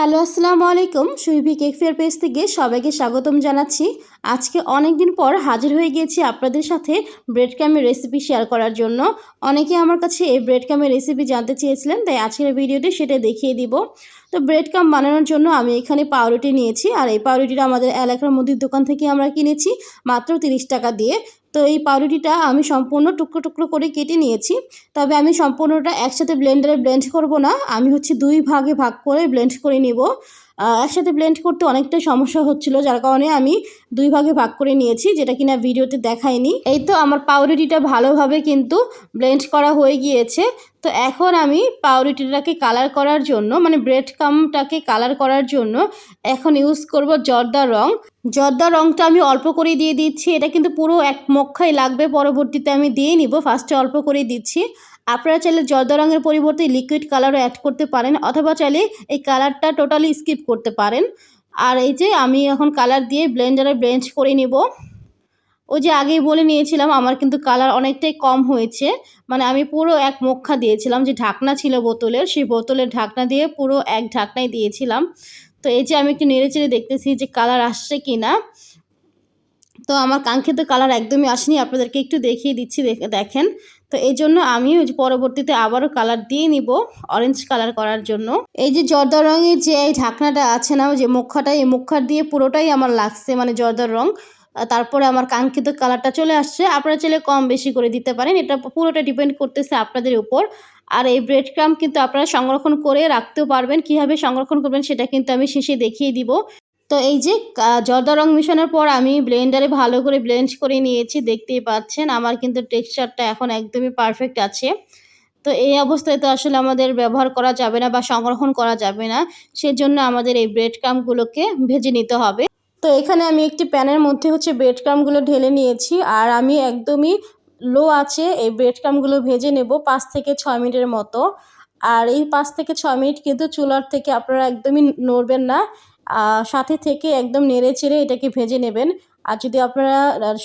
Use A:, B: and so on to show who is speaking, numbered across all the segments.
A: Hello আসসালামু আলাইকুম। সুইভি cake fair page থেকে সবাইকে স্বাগতম জানাচ্ছি। আজকে অনেক দিন পর হাজির হয়ে গিয়েছি আপনাদের সাথে ব্রেড ক্যামের রেসিপি শেয়ার করার জন্য। অনেকে আমার কাছে এই ব্রেড ক্যামের রেসিপি জানতে চেয়েছিলেন, তাই আজকের ভিডিওতে সেটা দেখিয়ে দিব। তো ব্রেড কাম বানানোর জন্য আমি এখানে পাউরুটি নিয়েছি, আর এই পাউরুটিটা আমাদের এলাকার মুদির দোকান থেকে আমরা কিনেছি মাত্র তিরিশ টাকা দিয়ে। তো এই পাউরুটিটা আমি সম্পূর্ণ টুকরো টুকরো করে কেটে নিয়েছি, তবে আমি সম্পূর্ণটা একসাথে ব্লেন্ডারে ব্লেন্ড করব না, আমি হচ্ছে দুই ভাগে ভাগ করে ব্লেন্ড করে নিব। একসাথে ব্লেন্ড করতে অনেকটা সমস্যা হচ্ছিল, যার কারণে আমি দুই ভাগে ভাগ করে নিয়েছি, যেটা কিনা ভিডিওতে দেখায়নি। এই তো আমার পাউরিটিটা ভালোভাবে কিন্তু ব্লেন্ড করা হয়ে গিয়েছে। তো এখন আমি পাউরিটিটাকে কালার করার জন্য মানে ব্রেড কামটাকে কালার করার জন্য এখন ইউজ করব জর্দার রং। জর্দা রংটা আমি অল্প করে দিয়ে দিচ্ছি। এটা কিন্তু পুরো এক মক্ষাই লাগবে, পরবর্তীতে আমি দিয়ে নিব। ফার্স্টে অল্প করে দিচ্ছি। আপনারা চাইলে জর্দা রঙের পরিবর্তে লিকুইড কালারও অ্যাড করতে পারেন, অথবা চাইলে এই কালারটা টোটালি স্কিপ করতে পারেন। আর এই যে আমি এখন কালার দিয়ে ব্লেন্ডারে ব্লেন্ড করে নিব। ওই যে আগেই বলে নিয়েছিলাম, আমার কিন্তু কালার অনেকটাই কম হয়েছে। মানে আমি পুরো এক মক্ষা দিয়েছিলাম, যে ঢাকনা ছিল বোতলের, সেই বোতলের ঢাকনা দিয়ে পুরো এক ঢাকনাই দিয়েছিলাম। তো এই যে আমি একটু নেড়ে চেড়ে দেখতেছি যে কালার আসছে কি না তো আমার কাঙ্ক্ষিত কালার একদমই আসেনি, আপনাদেরকে একটু দেখিয়ে দিচ্ছি দেখেন। তো এই জন্য আমি পরবর্তীতে আবারও কালার দিয়ে নিব অরেঞ্জ কালার করার জন্য। এই যে জর্দার রঙের যে এই ঢাকনাটা আছে না যে মুখাটা, এই মুখার দিয়ে পুরোটাই আমার লাগছে মানে জর্দার রং। তারপরে আমার কাঙ্ক্ষিত কালারটা চলে আসছে। আপনারা চাইলে কম বেশি করে দিতে পারেন, এটা পুরোটা ডিপেন্ড করতেছে আপনাদের উপর। আর এই ব্রেড ক্রাম কিন্তু আপনারা সংরক্ষণ করে রাখতেও পারবেন। কীভাবে সংরক্ষণ করবেন সেটা কিন্তু আমি শেষে দেখিয়ে দিব। তো এই যে জর্দা রং মিশানোর পর আমি ব্লেন্ডারে ভালো করে ব্লেন্ড করে নিয়েছি, দেখতেই পাচ্ছেন। আমার কিন্তু টেক্সচারটা এখন একদমই পারফেক্ট আছে। তো এই অবস্থায় তো আসলে আমাদের ব্যবহার করা যাবে না বা সংরক্ষণ করা যাবে না। সেজন্য আমাদের এই ব্রেড ক্রামগুলোকে ভেজে নিতে হবে। তো এখানে আমি একটি প্যানের মধ্যে হচ্ছে ব্রেড ক্রামগুলো ঢেলে নিয়েছি। আর আমি একদমই লো আছে, এই ব্রেড ক্রামগুলো ভেজে নেব পাঁচ থেকে ছয় মিনিটের মতো। আর এই পাঁচ থেকে ছয় মিনিট কিন্তু চুলার থেকে আপনারা একদমই নড়বেন না। সাথে থেকে একদম নেড়ে চেড়ে এটাকে ভেজে নেবেন। আর যদি আপনারা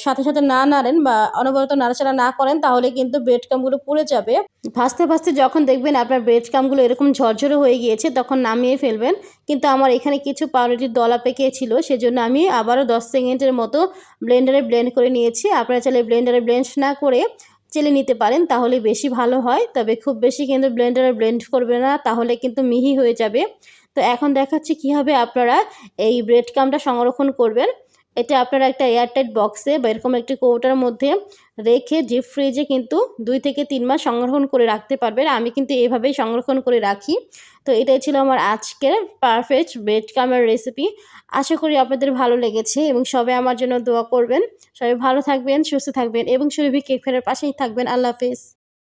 A: সাথে সাথে না নাড়েন বা অনবরত নাড়াচাড়া না করেন, তাহলে কিন্তু ব্রেড কামগুলো পুড়ে যাবে। ভাজতে ভাজতে যখন দেখবেন আপনার ব্রেড কামগুলো এরকম ঝরঝরে হয়ে গিয়েছে, তখন নামিয়ে ফেলবেন। কিন্তু আমার এখানে কিছু পাউরুটির দলা পেকে ছিল, সেজন্য আমি আবারও দশ সেকেন্ডের মতো ব্লেন্ডারে ব্লেন্ড করে নিয়েছি। আপনারা চাইলে ব্লেন্ডারে ব্লেন্ড না করে চেলে নিতে পারেন, তাহলে বেশি ভালো হয়। তবে খুব বেশি কিন্তু ব্লেন্ডারে ব্লেন্ড করবে না, তাহলে কিন্তু মিহি হয়ে যাবে। তো এখন দেখাচ্ছি কীভাবে আপনারা এই ব্রেড কামটা সংরক্ষণ করবেন। এটা আপনারা একটা এয়ারটাইট বক্সে বা এরকম একটি কৌটার মধ্যে রেখে ডিপ ফ্রিজে কিন্তু দুই থেকে তিন মাস সংরক্ষণ করে রাখতে পারবেন। আমি কিন্তু এভাবেই সংরক্ষণ করে রাখি। তো এটাই ছিল আমার আজকের পারফেক্ট ব্রেড কামের রেসিপি আশা করি আপনাদের ভালো লেগেছে এবং সবাই আমার জন্য দোয়া করবেন। সবাই ভালো থাকবেন, সুস্থ থাকবেন এবং সুরভি কেক ফেরার পাশেই থাকবেন। আল্লাহ হাফিজ।